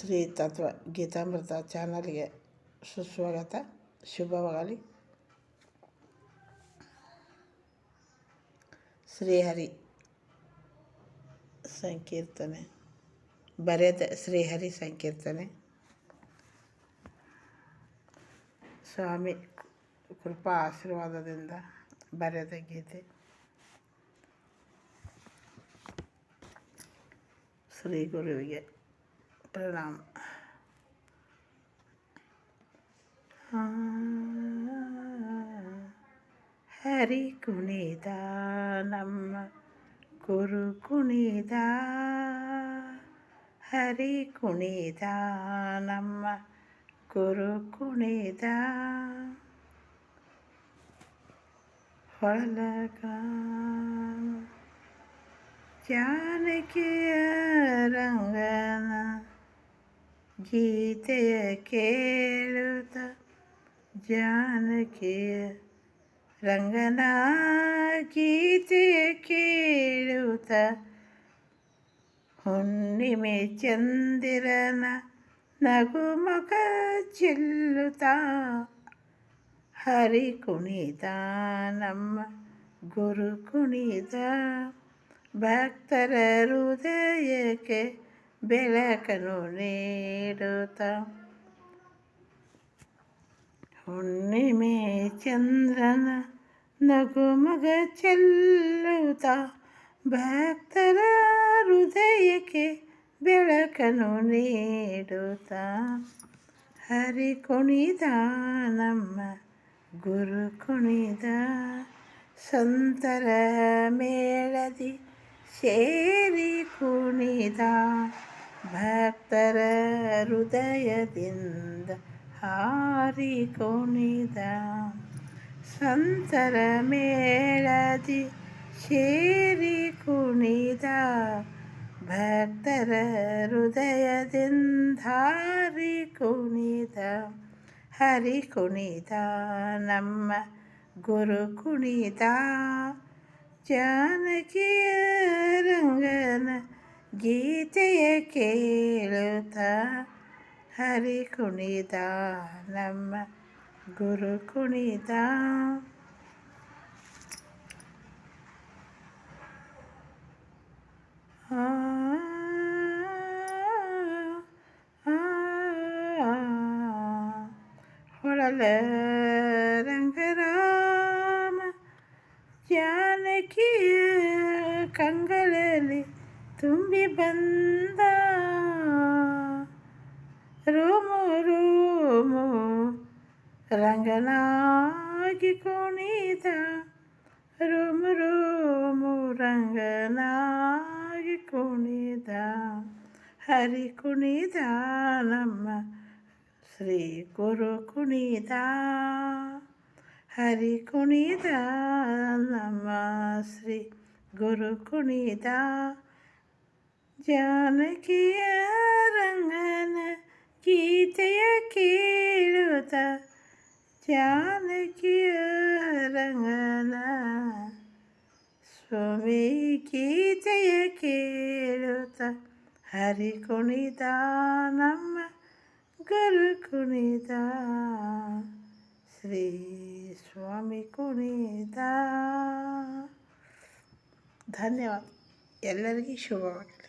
ಶ್ರೀ ತತ್ವ ಗೀತಾಮೃತ ಚಾನಲ್ಗೆ ಸುಸ್ವಾಗತ. ಶುಭವಾಗಲಿ. ಶ್ರೀಹರಿ ಸಂಕೀರ್ತನೆ. ಬರೆದ ಶ್ರೀಹರಿ ಸಂಕೀರ್ತನೆ. ಸ್ವಾಮಿ ಕೃಪಾ ಆಶೀರ್ವಾದದಿಂದ ಬರೆದ ಗೀತೆ. ಶ್ರೀ ಗುರುವಿಗೆ சாப்பிடலாம் ஹரி குனிதா நம்ம குரு குனிதா. ஹரி குனிதா நம்ம குரு குனிதா. ஜானகிய ரங்கனா. ಗೀತೆಯ ಕೇಳುತ್ತ ಜಾನಕಿಯ ರಂಗನ ಗೀತೆಯ ಕೇಳುತ್ತ ಹುಣ್ಣಿಮೆ ಚಂದಿರನ ನಗುಮುಖ ಚೆಲ್ಲುತ್ತ ಹರಿ ಕುಣಿತ ನಮ್ಮ ಗುರು ಕುಣಿತ ಭಕ್ತರ ಹೃದಯಕ್ಕೆ ಬೆಳಕನ್ನು ನೀಡುತ್ತ? ಹುಣ್ಣಿಮೆ ಚಂದ್ರನ ನಗುಮಗ ಚೆಲ್ಲುತ್ತ? ಭಕ್ತರ ಹೃದಯಕ್ಕೆ ಬೆಳಕನ್ನು ನೀಡುತ್ತ? ಹರಿ ಕುಣಿದ ನಮ್ಮ ಗುರು ಕುಣಿದ ಸಂತರ ಮೇಳದಿ ಸೇರಿ ಕುಣಿದ ಭಕ್ತರ ಹೃದಯದಿಂದ ಹಾರಿ ಕುಣಿದ ಸಂತರ ಮೇಳದಿ ಸೇರಿ ಕುಣಿದ ಭಕ್ತರ ಹೃದಯದಿಂದ ಹಾರಿ ಕುಣಿದ ಹರಿ ಕುಣಿದ ನಮ್ಮ ಗುರು ಕುಣಿದ ಜಾನಕಿಯ ರಂಗನ ಗೀತೆಯ ಕೇಳುತ್ತ ಹರಿ ಕುಣಿದ ನಮ್ಮ ಗುರು ಕುಣಿದ ಹೊಳಲ ರಂಗರಾಮ ಜಾನಕಿಯ ಕಂಗಳಲ್ಲಿ ತುಂಬಿ ಬಂದ ರೋಮು ರೋಮು ರಂಗನಾಗಿ ಕುಣಿದ ರೋಮು ರೋಮು ರಂಗನಾಗಿ ಕುಣಿದ ಹರಿ ಕುಣಿದ ನಮ್ಮ ಶ್ರೀ ಗುರು ಕುಣಿದ ಹರಿ ಕುಣಿದ ನಮ್ಮ ಶ್ರೀ ಗುರು ಕುಣಿದ ಜಾನಕಿಯ ರಂಗನ ಗೀತೆಯ ಕೇಳುತ್ತ ಜಾನಕಿಯ ರಂಗನ ಸ್ವಾಮಿ ಗೀತೆಯ ಕೇಳುತ್ತ ಹರಿ ಕುಣಿದ ನಮ್ಮ ಗುರು ಕುಣಿದ ಶ್ರೀ ಸ್ವಾಮಿ ಕುಣಿದ ಧನ್ಯವಾದ ಎಲ್ಲರಿಗೂ ಶುಭವಾಗಲಿ